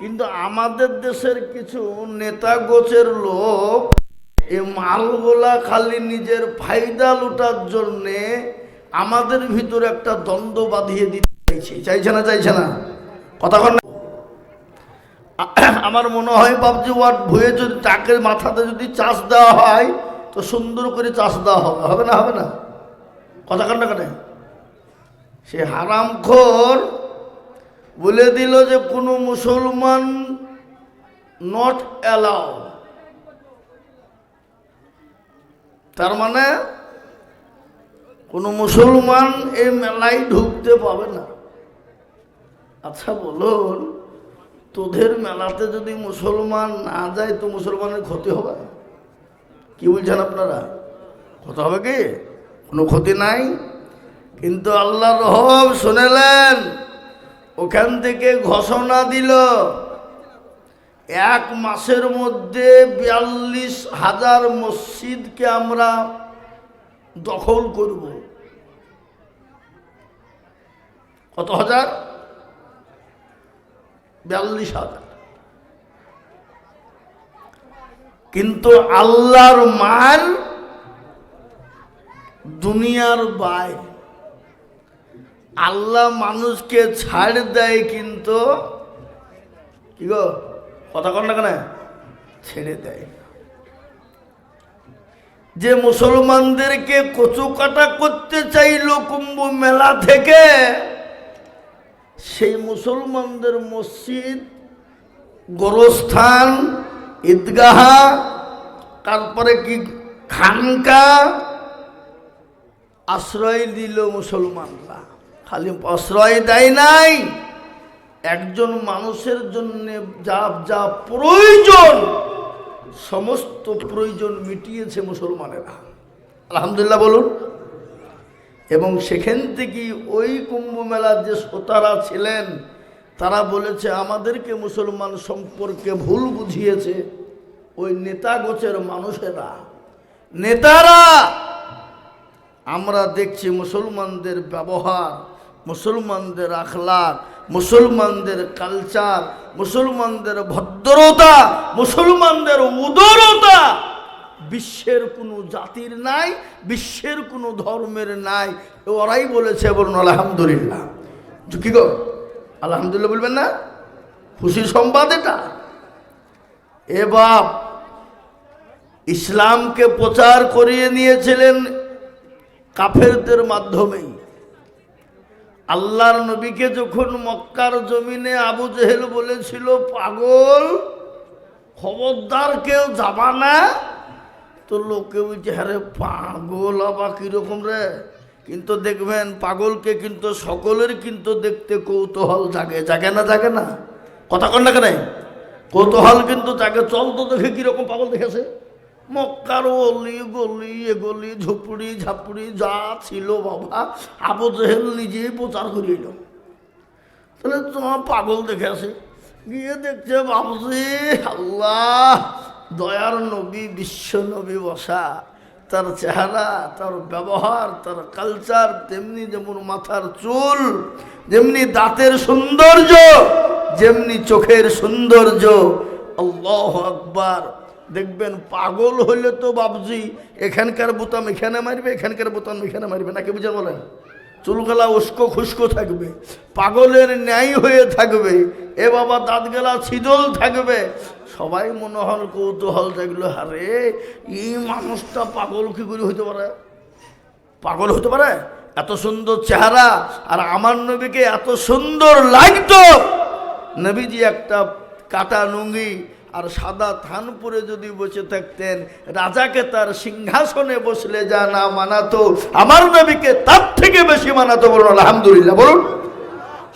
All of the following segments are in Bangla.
কিন্তু আমাদের দেশের কিছু নেতা গোছের লোক, এ মালগুলা খালি নিজের ফায়দা লুটার জন্যে আমাদের ভিতরে একটা দ্বন্দ্ব বাঁধিয়ে দিতে চাইছে। চাইছে না চাইছে না? কথা না? আমার মনে হয় বাবজি ওয়াট ভুয়ে যদি টাকের মাথাতে যদি চাষ দেওয়া হয়, তো সুন্দর করে চাষ দেওয়া হবে। হবে না হবে না? কথা কান না কেন? সে হারামখোর বলে দিল যে কোনো মুসলমান নট অ্যালাউ তার মানে কোনো মুসলমান এই মেলায় ঢুকতে পাবে না। আচ্ছা বলুন তোদের মেলাতে যদি মুসলমান না যায়, তো মুসলমানের ক্ষতি হবে কি বলছেন আপনারা? ক্ষতি হবে কি? কোনো ক্ষতি নাই। কিন্তু আল্লাহ রহম শুনেলেন ওখান থেকে ঘোষণা দিল, এক মাসের মধ্যে বিয়াল্লিশ হাজার মসজিদকে আমরা দখল করব। কত হাজার? বিয়াল্লিশ হাজার। কিন্তু আল্লাহর মাল দুনিয়ার বাইরে। আল্লাহ মানুষকে ছাড় দেয় কিন্তু কি গো? কথা কন না কেন? ছেড়ে দেয়। যে মুসলমানদেরকে কচু কাটা করতে চাইল কুম্ভ মেলা থেকে, সেই মুসলমানদের মসজিদ, গোরস্থান, ঈদগাহা, তারপরে কি খানকা, আশ্রয় দিল মুসলমানরা। খালি আশ্রয় দেয় নাই। একজন মানুষের জন্য যা যা প্রয়োজন, সমস্ত প্রয়োজন মিটিয়েছে মুসলমানেরা। আলহামদুলিল্লাহ বলুন। এবং সেখান থেকে ওই কুম্ভ মেলার যে শ্রোতারা ছিলেন, তারা বলেছে, আমাদেরকে মুসলমান সম্পর্কে ভুল বুঝিয়েছে। ওই নেতা গোছের মানুষেরা। নেতারা, আমরা দেখছি মুসলমানদের ব্যবহার মুসলমানদের আখলাক, মুসলমানদের কালচার মুসলমানদের ভদ্রতা, মুসলমানদের উদরতা বিশ্বের কোনো জাতির নাই, বিশ্বের কোনো ধর্মের নাই। ওরাই বলেছে বলুন, আলহামদুলিল্লাহ। কি গো? আলহামদুলিল্লাহ বলবেন না? খুশির সংবাদ এটা? এ বাপ, ইসলামকে প্রচার করিয়ে নিয়েছিলেন কাফেরদের মাধ্যমেই। আল্লাহর নবীকে যখন মক্কার জমিনে আবু জেহেল বলেছিল, পাগল, খবরদার কেউ যাবা না? তো লোকে বলছে হ্যাঁ পাগল, আবার কীরকম রে? কিন্তু দেখবেন, পাগলকে কিন্তু সকলের কিন্তু দেখতে কৌতূহল জাগে। জাগে না জাগে না? কথা কন না কেন? কৌতূহল কিন্তু জাগে। চল তো দেখে কীরকম পাগল দেখেছে। মক্কার অলি গলি, এগলি, ঝুপড়ি, ঝাপড়ি, যা ছিল বাবা আবু জেহেল নিজেই প্রচার করিল। তাহলে তোমার পাগল দেখে আসে। গিয়ে দেখছে বাবজি আল্লাহ, দয়ার নবী, বিশ্ব নবী বসা। তার চেহারা, তার ব্যবহার, তার কালচার তেমনি যেমন মাথার চুল, যেমনি দাঁতের সৌন্দর্য, যেমনি চোখের সৌন্দর্য। আল্লাহ আকবার। দেখবেন পাগল হইলে তো বাবজি, এখানকার বোতাম এখানে মারবে, এখানকার বোতাম এখানে মারবে। নাকি বুঝে বলেন? চুলগেলা উস্কো খুস্কো থাকবে, পাগলের ন্যায় হয়ে থাকবে, এ বাবা দাঁতগেলা ছিদল থাকবে। সবাই মনে হল কৌতূহল থাকল হারে এই মানুষটা পাগল কি করে হইতে পারে? পাগল হতে পারে? এত সুন্দর চেহারা, আর আমার নবীকে এত সুন্দর লাগতো। নবীজি একটা কাটা নুঙ্গি আর সাদা থান পরে যদি বসে থাকতেন, রাজাকে তার সিংহাসনে বসলে যা না মানাতো, আমার নবীকে তার থেকে বেশি মানাতো বলুন, আলহামদুলিল্লাহ, বলুন।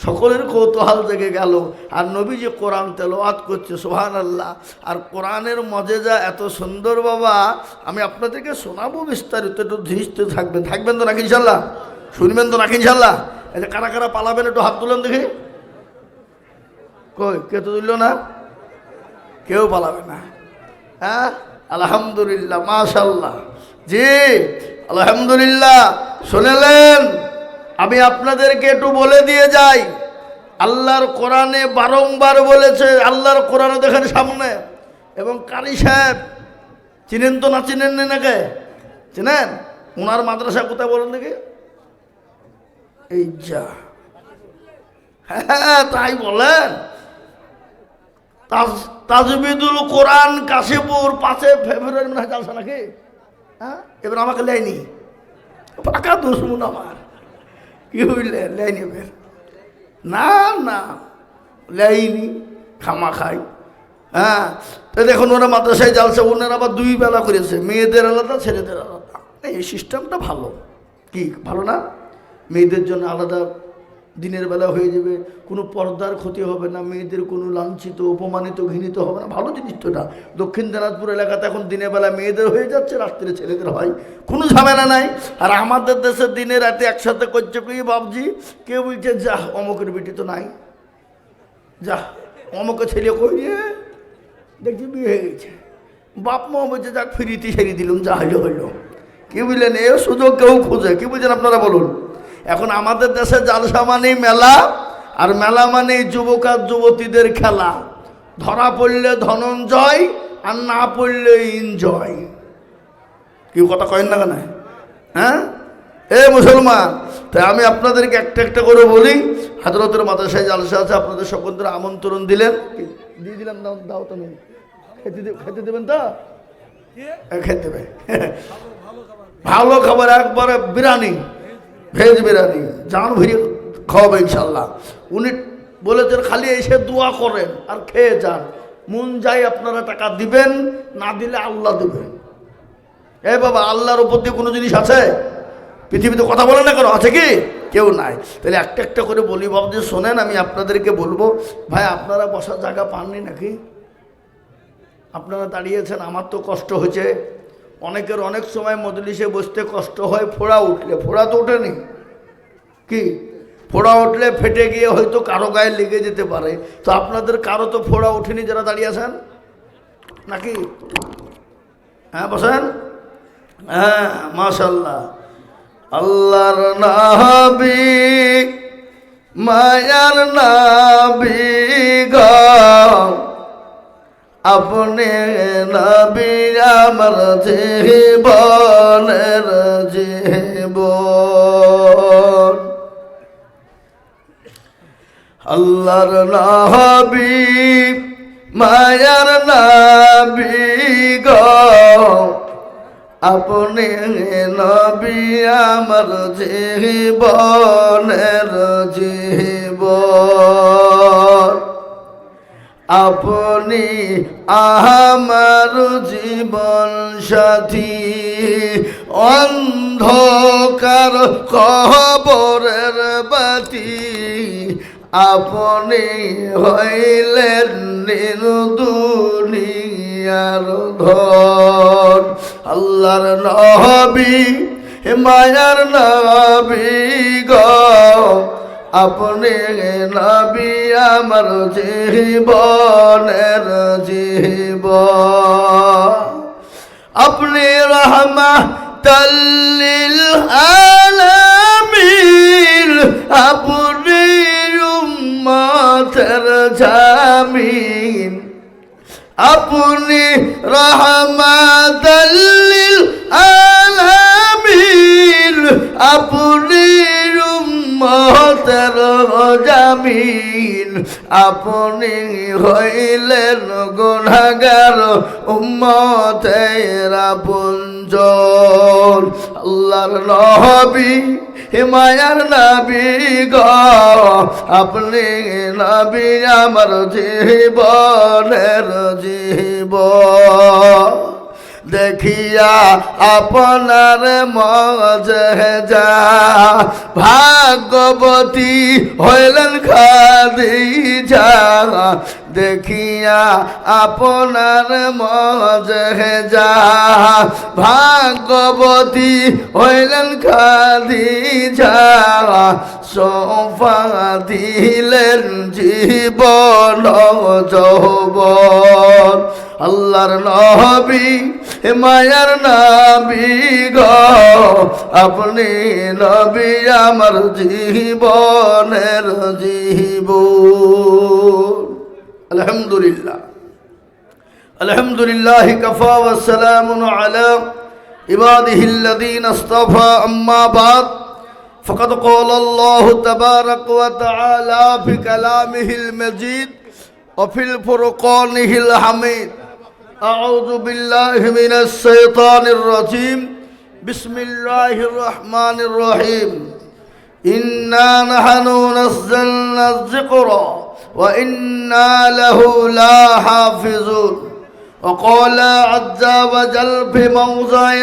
সকলের কৌতূহল জেগে গেল। আর নবী যে কোরআন তেলোয়াত করছে সোহান আল্লাহ আর কোরআনের মজেজা এত সুন্দর বাবা, আমি আপনাদেরকে শোনাবো বিস্তারিত, একটু ধৃষ্ট থাকবেন। থাকবেন তো নাকি ইনশাল্লাহ? শুনবেন তো নাকি ইনশাল্লাহ? যে কারা কারা পালাবেন, একটু হাত তুলেন দেখি। কই, কে তো তুলল না? কেউ পালাবে না। হ্যাঁ? আলহামদুলিল্লাহ মাশাল্লাহ জি, আলহামদুলিল্লাহ। শুনেলেন? আমি আপনাদেরকে একটু বলে দিয়ে যাই। আল্লাহর কোরআনে বারংবার বলেছে, আল্লাহর কোরআনে দেখেন সামনে। এবং কারি সাহেব, চিনেন তো না চিনেন না নাকি? চিনেন? ওনার মাদ্রাসা কোথায় বলেন নাকি এই যা। হ্যাঁ তাই বলেন। তাজবিদুল কোরআন কাশীপুর পাঁচে ফেব্রুয়ারি মনে হয় চালছে নাকি? হ্যাঁ? এবার আমাকে লেয়নি। পাকা দুশ্মন আমার। কি হইলে? লেয়নি এবার। না না। লেয়নি, খামা খাই। হ্যাঁ? তো দেখুন, ওরা মাদ্রাসায় জালছে ওনারা আবার দুই বেলা করেছে। মেয়েদের আলাদা, ছেলেদের আলাদা। এই সিস্টেমটা ভালো। কি, ভালো না? মেয়েদের জন্য আলাদা দিনের বেলা হয়ে যাবে, কোনো পর্দার ক্ষতি হবে না, মেয়েদের কোনো লাঞ্ছিত, অপমানিত, ঘৃণিত হবে না, ভালো জিনিস তো দক্ষিণ দিনাজপুর এলাকাতে এখন দিনের বেলা মেয়েদের হয়ে যাচ্ছে, রাত্রে ছেলেদের হয়। কোনো ঝামেলা নাই। আর আমাদের দেশে দিনে রাতে একসাথে করছে কি বাবজি কেউ বলছে, যাহ, অমকের বেটি তো নাই। যা অমকে ছেলে কই রে? দেখছি বিয়ে হয়ে গেছে। বাপ মা বলছে, যাক, ফিরিতে সেরি দিলুম, যা হইল হইল। কি বুঝলেন এ সুযোগ কেউ খুঁজে। কি বুঝলেন আপনারা বলুন। এখন আমাদের দেশে জালসা মানেই মেলা আর মেলা মানেই যুবক আর যুবতীদের খেলা। ধরা পড়লে ধনঞ্জয় আর না পড়লে ইনজয়। কি কথা কয়েন না কেন? হ্যাঁ? এ মুসলমান তাই আমি আপনাদেরকে একটা একটা করে বলি। হাজরতের মাদ্রাসায় জালসা আছে আপনাদের সকলদের আমন্ত্রণ দিলেন। দিয়ে দিলাম দাও দাও তো নেই। খেতে খেতে দেবেন তো? হ্যাঁ, খেতে দেবে। ভালো খাবার একবারে বিরিয়ানি। ভেজ বিরিয়ানি জান ভরি খাওয়াবে ইনশাল্লাহ উনি বলেছেন, খালি এসে দোয়া করেন আর খেয়ে যান। মন যাই আপনারা টাকা দিবেন, না দিলে আল্লাহ দেবেন। এ বাবা, আল্লাহর উপর দিয়ে কোনো জিনিস আছে? পৃথিবীতে কথা বলে না কেন? আছে কি? কেউ নাই। তাহলে একটা একটা করে বলি বাবু, যে শোনেন, আমি আপনাদেরকে বলব, ভাই, আপনারা বসার জায়গা পাননি নাকি? আপনারা দাঁড়িয়েছেন আমার তো কষ্ট হয়েছে। অনেকের অনেক সময় মজলিসে বসতে কষ্ট হয়, ফোড়া উঠলে। ফোড়া তো ওঠেনি। কি? ফোড়া উঠলে ফেটে গিয়ে হয়তো কারও গায়ে লেগে যেতে পারে। তো আপনাদের কারও তো ফোড়া ওঠেনি যারা দাঁড়িয়ে আছেন? নাকি? হ্যাঁ বসেন। হ্যাঁ মাশাল্লাহ আল্লাহর নাবি, মায়ার নাবি গাও আপনি নবী আমার জীবনের জীবন। আল্লাহর নবী, মায়ার নবী গো। আপনি নবী আমার জীবনের জীবন। আপনি আমার জীবন সাথী। অন্ধকার কবরের বাতি। আপনি হইলেন দুনিয়ার ধন। আল্লাহর নবী, মায়ার নবী গো। আপনি নবী আমার জীবনের জীব আপনি রহমা তল্লিল আলামিন। আপনি উম্মতের জামিন। আপনি রহমাতাল্লিল আলামিন। আপনি জামিন। আপনি হইলেন গুনাহগার উম্মতের আপনজন। আল্লাহর নবী, হিমায়ার নবী গ। আপনি নবী আমার জীবনের জীব দেখিয়া আপনার মজে যা। ভাগবতী হইলেন খাদি যা দেখিয়া আপনার মজে যা। ভাগবতী হইলেন খাদি যা সোফা দিলেন জীবন যৌবন। আল্লাহর নবী হে মায়ার নাবি গ আপনি নবী আমার জীবনের জীব আলহামদুলিল্লাহ الحمد لله كفى والسلام على عباده الذين اصطفى أما بعد فقد قال الله تبارك وتعالى في كلامه المجيد وفي الفرقانه الحميد أعوذ بالله من الشيطان الرجيم بسم الله الرحمن الرحيم إنا نحن نزلنا الذكر وإنا له لا حافظون وقال عز وجل في موضع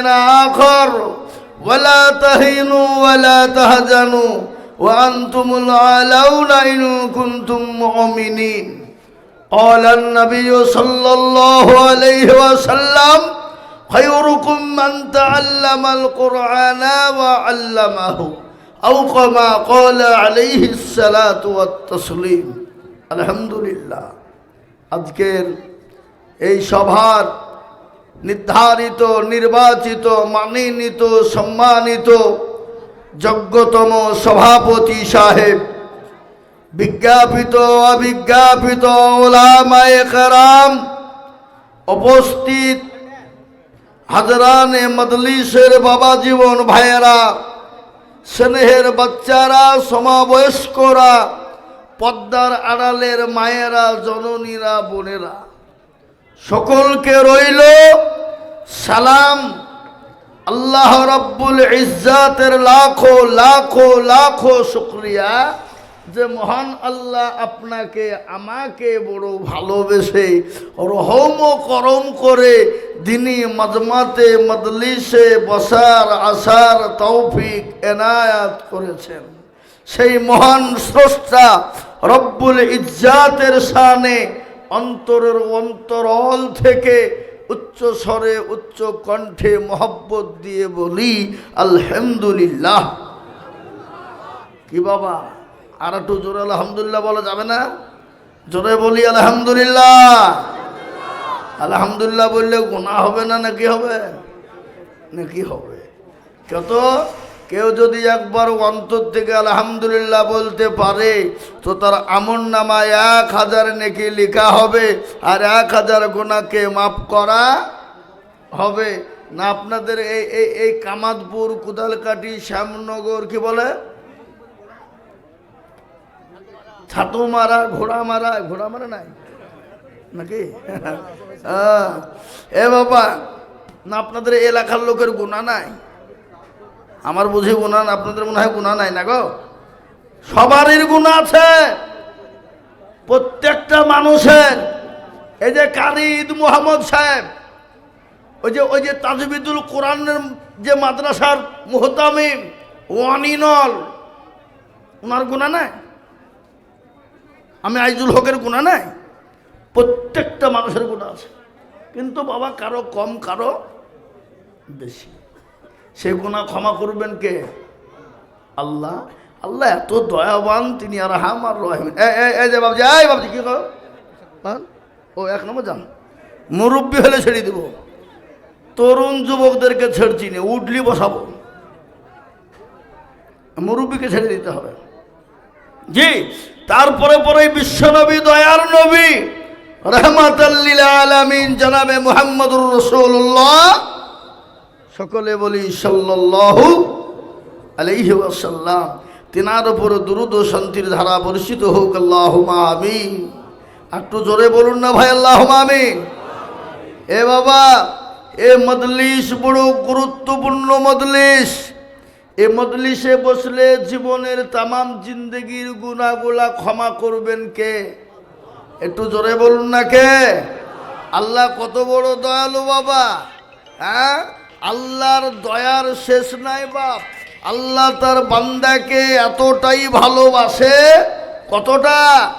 آخر ولا تهينوا ولا تهزنوا وأنتم العالون إن كنتم مؤمنين قال النبي صلى الله عليه وسلم خيركم من تعلم القرآن وعلمه أو كما قال عليه الصلاة والتسليم الحمد لله আজকের এই সভার নির্ধারিত নির্বাচিত মানিনীত সম্মানিত যোগ্যতম সভাপতি সাহেব বিজ্ঞাপিত, অবিজ্ঞাপিত ওলামায়ে কেরাম উপস্থিত হাজরানে মদলিসের বাবা জীবন ভাইয়েরা, স্নেহের বাচ্চারা, সমাবয়স্করা, পদ্মার আড়ালের মায়েরা, জননীরা, বোনেরা, সকলকে রইল সালাম। আল্লাহ রব্বুল ইজ্জাতের লাখো লাখো লাখো শুক্রিয়া। যে মহান আল্লাহ আপনাকে, আমাকে বড় ভালোবেসে রহম করম করে দিনী মজমাতে মদলিসে বসার, আসার তৌফিক এনায়াত করেছেন। সেই মহান স্রষ্টা রব্বুল ইজ্জাতের শানে অন্তরের অন্তরল থেকে উচ্চ স্বরে, উচ্চ কণ্ঠে মহব্বত দিয়ে বলি, আলহামদুলিল্লাহ। কি বাবা? আর একটু জোরে আলহামদুলিল্লাহ বলা যাবে না? জোরে বলি আলহামদুলিল্লাহ। আলহামদুলিল্লাহ বললে গোনা হবে না নাকি হবে? নাকি হবে? কত কেউ যদি একবার অন্তর থেকে আলহামদুলিল্লাহ বলতে পারে, তো তার আমন নামায় এক হাজার নেকি লেখা হবে, আর এক হাজার গোনাকে মাফ করা হবে। না, আপনাদের এই এই এই কামাদপুর কুদালকাটি শ্যামনগর, কি বলে? ছাতু মারা, ঘোড়া মারা ঘোড়া মারা নাই। নাকি। এ বাবা, না আপনাদের এলাকার লোকের গুণা নাই। আমার বুঝি গুণা না, আপনাদের মনে হয় গুণা নাই না গো? সবারই গুণা আছে। প্রত্যেকটা মানুষের, এই যে কারিদ মোহাম্মদ সাহেব, ওই যে ওই যে তাজবিদুল কোরআনের যে মাদ্রাসার মোহতামিম, ওয়ানিনল, ওনার গুণা নাই? আমি আইজুল হকের গুণা নাই। প্রত্যেকটা মানুষের গুণা আছে। কিন্তু বাবা, কারও কম, কারও বেশি। সে গুণা ক্ষমা করবেন কে? আল্লাহ। আল্লাহ এত দয়াবান, তিনি আর হাম আর রহিম এই বাবজি এই বাবজি, কি করো? হ্যাঁ? ও, এক নম্বর যান। মুরব্বী হলে ছেড়ে দেব। তরুণ যুবকদেরকে ছেড়ছি নে উঠলি বসাবো। মুরব্বীকে ছেড়ে দিতে হবে। জি, তারপরে পরে বিশ্বনবী দয়ার নবী রহমাতাল্লিল আলামিন জনাবে মুহাম্মদুর রসুল্লাহ সকলে বলি সাল্লাল্লাহু আলাইহি ওয়াসাল্লাম। তিনার উপর দুরুদ ও শান্তির ধারা বর্ষিত হোক আল্লাহুমা আমিন। একটু জোরে বলুন না ভাই আল্লাহুমা আমিন। এ বাবা, এ মদলিস বড় গুরুত্বপূর্ণ মজলিস। এ মজলিসে বসলে জীবনের তামাম জিন্দগির গুণাগুলা ক্ষমা করবেন কে? একটু জোরে বলুন না কে? আল্লাহ কত বড় দয়ালু বাবা। হ্যাঁ? আল্লাহর দয়ার শেষ নাই বাপ। আল্লাহ তার বান্দাকে এতটাই ভালোবাসে। কতটা?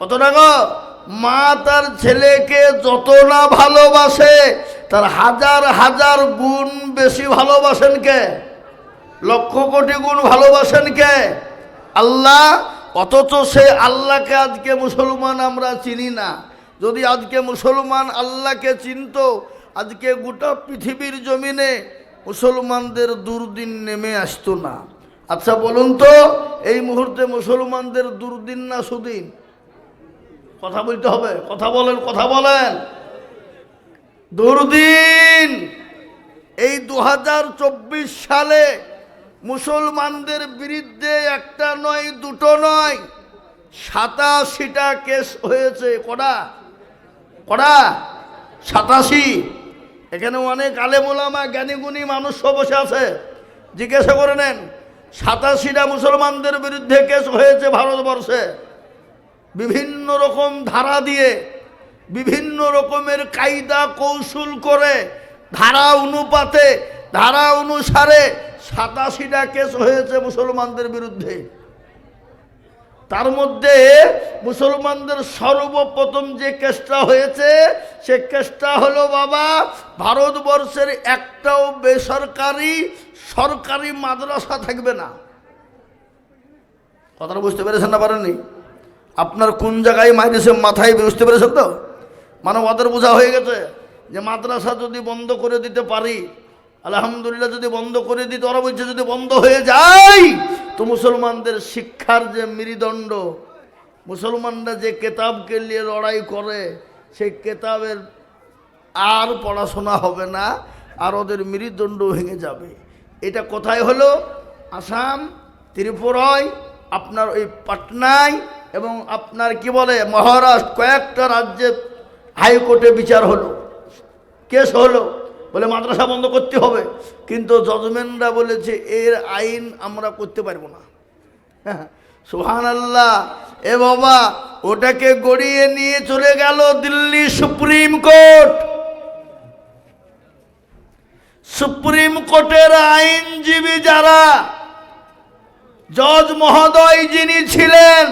কতটা গো? মা তার ছেলেকে যত না ভালোবাসে, তার হাজার হাজার গুণ বেশি ভালোবাসেন কে? লক্ষ কোটি গুণ ভালোবাসেন কে? আল্লাহ? অথচ সে আল্লাহকে আজকে মুসলমান আমরা চিনি না। যদি আজকে মুসলমান আল্লাহকে চিনত, আজকে গোটা পৃথিবীর জমিনে মুসলমানদের দুর্দিন নেমে আসতো না। আচ্ছা বলুন তো, এই মুহূর্তে মুসলমানদের দুর্দিন না সুদিন? কথা বলতে হবে, কথা বলেন কথা বলেন। দুর্দিন! এই দু হাজার চব্বিশ সালে মুসলমানদের বিরুদ্ধে একটা নয়, দুটো নয়, সাতাশিটা কেস হয়েছে। কড়া? কড়া? সাতাশি। এখানে অনেক আলেমোলামা জ্ঞানীগুণী মানুষ বসে আছে। জিজ্ঞাসা করে নেন, সাতাশিটা মুসলমানদের বিরুদ্ধে কেস হয়েছে ভারতবর্ষে? বিভিন্ন রকম ধারা দিয়ে, বিভিন্ন রকমের কায়দা কৌশল করে, ধারা অনুপাতে, ধারা অনুসারে সাতাশিটা কেস হয়েছে মুসলমানদের বিরুদ্ধে। তার মধ্যে মুসলমানদের সর্বপ্রথম যে কেসটা হয়েছে, সে কেসটা হলো বাবা, ভারতবর্ষের একটাও বেসরকারি, সরকারি মাদ্রাসা থাকবে না। কথাটা বুঝতে পেরেছেন না পারেননি? আপনার কোন জায়গায় মাইরেছে মাথায় বুঝতে পেরেছেন তো? মানে ওদের বোঝা হয়ে গেছে যে মাদ্রাসা যদি বন্ধ করে দিতে পারি আলহামদুলিল্লাহ যদি বন্ধ করে দিতে ওরা বলছে যদি বন্ধ হয়ে যায়, তো মুসলমানদের শিক্ষার যে মেরুদণ্ড, মুসলমানরা যে কেতাবকে নিয়ে লড়াই করে, সেই কেতাবের আর পড়াশোনা হবে না, আর ওদের মেরুদণ্ড ভেঙে যাবে। এটা কোথায় হলো? আসাম, ত্রিপুরায়, আপনার ওই পাটনায় এবং আপনার কি বলে, মহারাষ্ট্র, কয়েকটা রাজ্যে হাইকোর্টে বিচার হলো। কেস হলো। বলে মাদ্রাসা বন্ধ করতে হবে। কিন্তু জজমেন্টরা বলেছে, এর আইন আমরা করতে পারব না। হ্যাঁ সুহান আল্লাহ এ বাবা, ওটাকে গড়িয়ে নিয়ে চলে গেল দিল্লি সুপ্রিম কোর্ট। সুপ্রিম কোর্টের আইনজীবী যারা, জজ মহোদয় যিনি ছিলেন,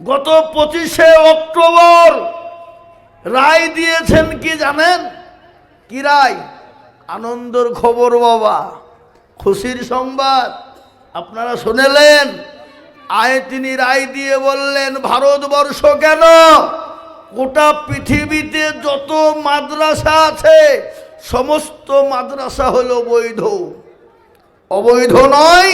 গত পঁচিশে অক্টোবর রায় দিয়েছেন কি জানেন? কি রায় আনন্দর খবর বাবা। খুশির সংবাদ। আপনারা শুনেলেন? আয় তিনি রায় দিয়ে বললেন, ভারতবর্ষ কেন? গোটা পৃথিবীতে যত মাদ্রাসা আছে, সমস্ত মাদ্রাসা হলো বৈধ। অবৈধ নয়,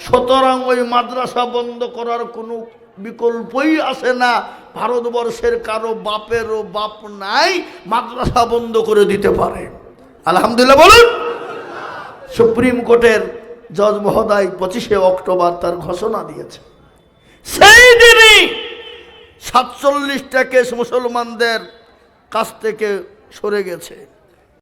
সুতরাং ওই মাদ্রাসা বন্ধ করার কোনো বিকল্পই আসে না। ভারতবর্ষের কারও বাপেরও বাপ নাই, মাদ্রাসা বন্ধ করে দিতে পারে। আলহামদুলিল্লাহ বলুন। সুপ্রিম কোর্টের জজ মহোদয় পঁচিশে অক্টোবর তার ঘোষণা দিয়েছে। সেই দিনই সাতচল্লিশটা কেস মুসলমানদের কাছ থেকে সরে গেছে।